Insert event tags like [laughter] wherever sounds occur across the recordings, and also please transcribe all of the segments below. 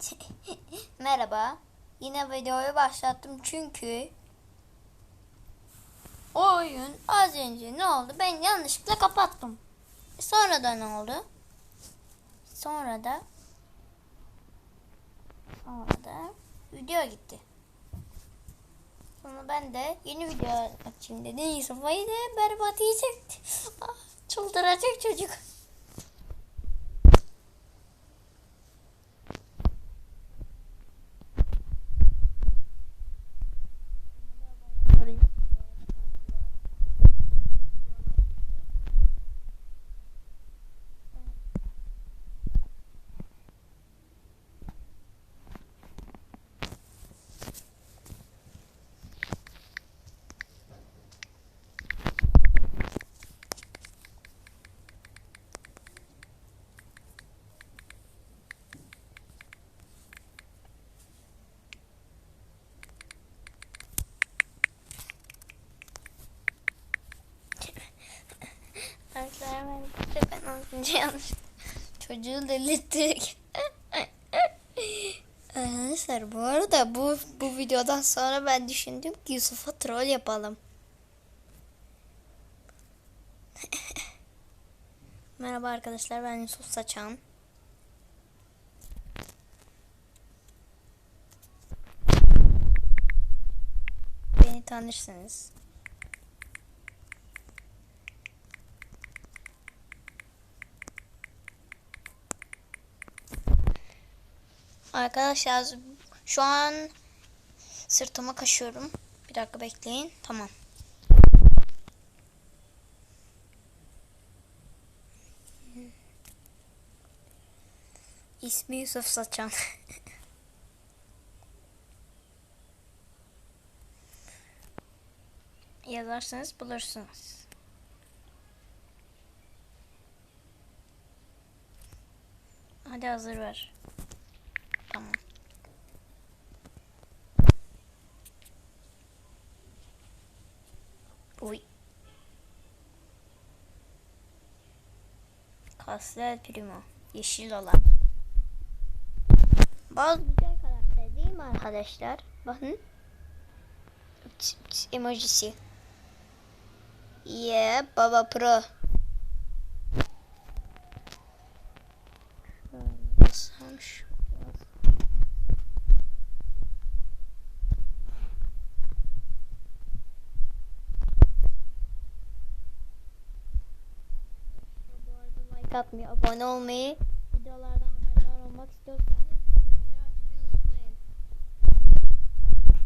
[laughs] Merhaba. Yine videoyu başlattım çünkü oyun az önce ne oldu? Ben yanlışlıkla kapattım. Sonra da ne oldu? Sonra da sonra da video gitti. Sonra ben de yeni video açayım dedim. Yusuf'ayı da berbat yiyecekti. [laughs] Ah, Çıldıracak çocuk. Arkadaşlar ben, ben az önce yanlış çocuğu delirttik. [laughs] Arkadaşlar bu arada bu bu videodan sonra ben düşündüm ki Yusuf'a troll yapalım. [laughs] Merhaba arkadaşlar ben Yusuf Saçan. Beni tanırsınız. Arkadaşlar şu an sırtıma kaşıyorum. Bir dakika bekleyin. Tamam. İsmi Yusuf Saçan. [laughs] Yazarsanız bulursunuz. Hadi hazır ver. Tamam. Uy. Castel Primo. Yeşil olan. Bazı güzel karakter değil mi arkadaşlar? Bakın. Emojisi. Yeah, Baba Pro. Nasılmış? Bu arada like atmayı, abone olmayı, videolardan haberdar olmak istiyorsanız bildirimleri açmayı unutmayın.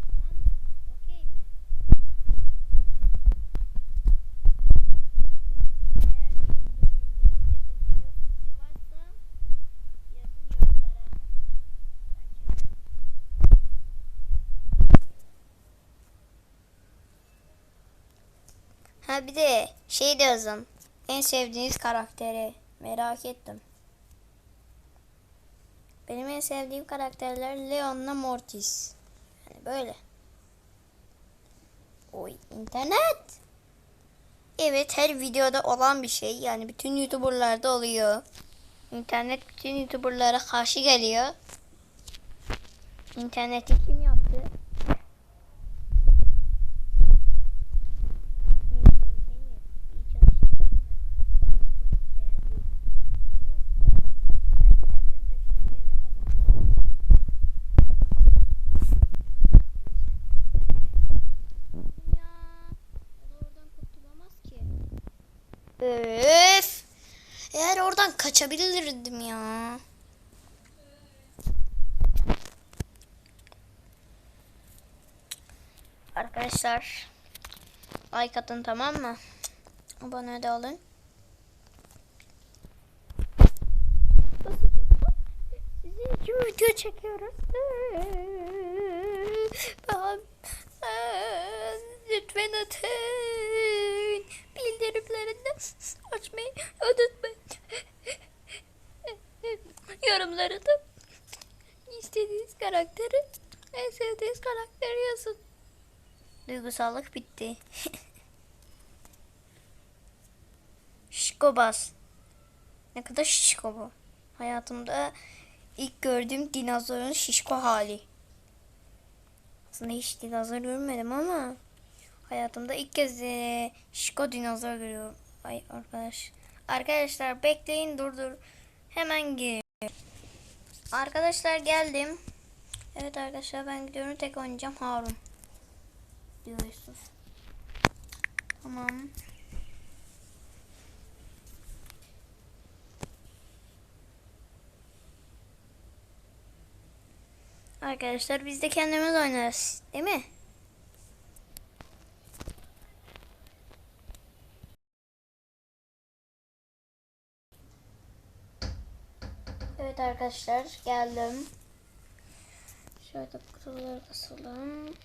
Tamam mı? Okey mi? Eğer bir düşünceniz ya da video fikri varsa yazın yorumlara. Ha bir de şey de yazın. En sevdiğiniz karakteri merak ettim. Benim en sevdiğim karakterler Leon'la Mortis. Yani böyle. Oy internet. Evet her videoda olan bir şey. Yani bütün YouTuber'larda oluyor. İnternet bütün YouTuber'lara karşı geliyor. İnterneti Eğer oradan kaçabilirdim ya. Arkadaşlar like atın tamam mı? Abone de olun. Size iki video çekiyoruz. Lütfen atın. Bildirimlerini açmayı unutmayın. Yorumları da istediğiniz karakteri, en sevdiğiniz karakteri yazın. Duygusallık bitti. [laughs] Şişko bas. Ne kadar şişko bu. Hayatımda ilk gördüğüm dinozorun şişko hali. Aslında hiç dinozor görmedim ama hayatımda ilk kez e, şişko dinozor görüyorum. Ay arkadaş. Arkadaşlar bekleyin dur dur. Hemen gir. Arkadaşlar geldim. Evet arkadaşlar ben gidiyorum tek oynayacağım Harun. Diyor. Tamam. Arkadaşlar biz de kendimiz oynarız. Değil mi? Evet arkadaşlar geldim. Şöyle kutuları basalım.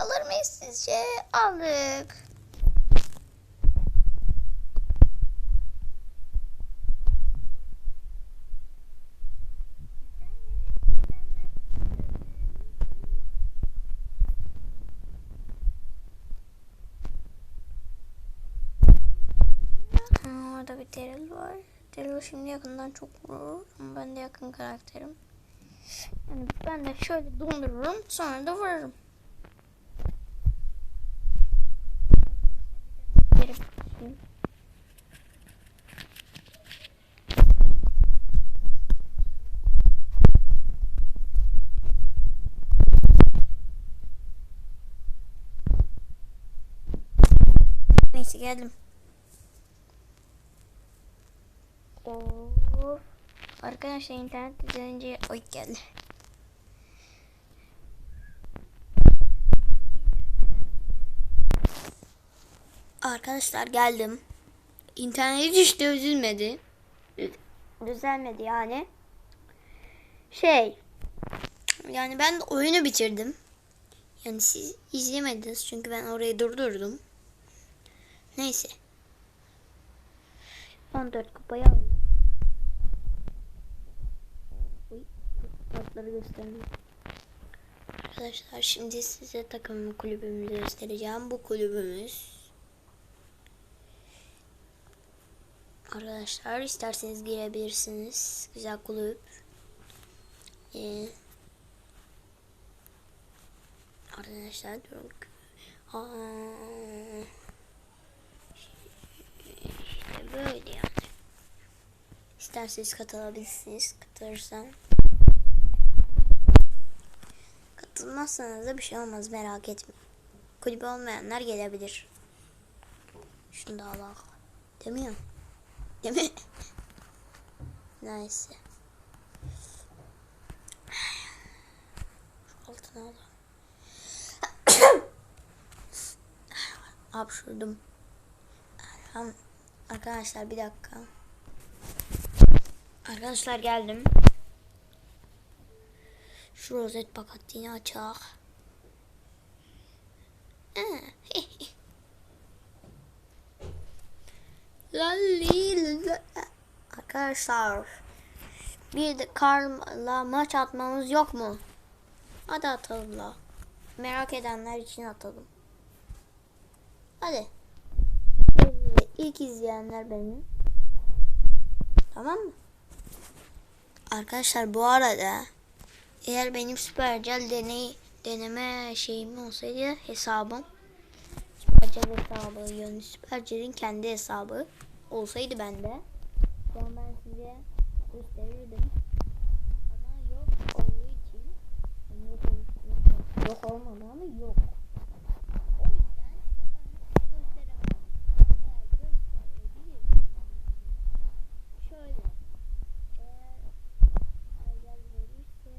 Alır mıyız sizce? Aldık. Ha, orada bir Daryl var. Daryl şimdi yakından çok vurur. Ama ben de yakın karakterim. Yani ben de şöyle dondururum sonra da vururum. Neyse geldim. Of. Arkadaşlar internet düzelince oy geldi. Arkadaşlar geldim. İnternet hiç de üzülmedi. Düzelmedi yani. Şey. Yani ben oyunu bitirdim. Yani siz izlemediniz çünkü ben orayı durdurdum. Neyse. 14 kupayı aldım. Uy, kartları göstereyim. Arkadaşlar şimdi size takım kulübümüzü göstereceğim. Bu kulübümüz. Arkadaşlar isterseniz girebilirsiniz. Güzel kulüp. Ee, arkadaşlar durun. İşte böyle yani. İsterseniz katılabilirsiniz. Katılırsan. Katılmazsanız da bir şey olmaz merak etmeyin. Kulübü olmayanlar gelebilir. Şunu da Allah. Mi? Değil mi? Neyse. Şu altına alalım. [coughs] Hapşurdum. Arkadaşlar bir dakika. Arkadaşlar geldim. Şu rozet paketini açak. Lalli [laughs] Arkadaşlar bir de Karl'la maç atmamız yok mu? Hadi atalım la. Merak edenler için atalım. Hadi. İlk izleyenler benim. Tamam mı? Arkadaşlar bu arada eğer benim Supercell deney deneme şeyim olsaydı hesabım Supercell hesabı yani Supercell'in kendi hesabı olsaydı bende şu an ben size gösterirdim. Ama yok olduğu için yok, yok, yok olmadı ama yok o yüzden ben size gösteremem eğer gösterebilirsem şöyle eğer Aygaz verirse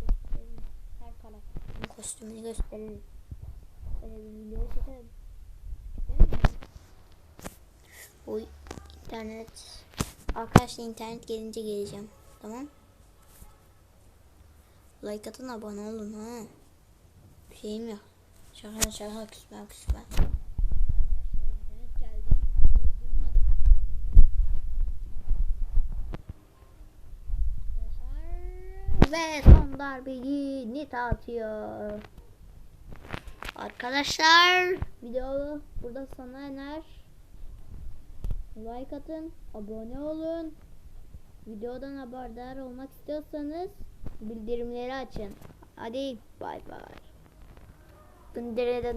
gösteririm. Her karakterin kostümünü gösteririm. Böyle? Oy internet. Arkadaşlar internet gelince geleceğim. Tamam. Like atın abone olun ha. Bir şeyim yok. Şaka şaka küsme küsme. Arkadaşlar internet geldi. Durdurmadım. Ve son darbeyi Nita atıyor. Arkadaşlar video burada sona erer. Like atın, abone olun. Videodan haberdar olmak istiyorsanız bildirimleri açın. Hadi bay bay.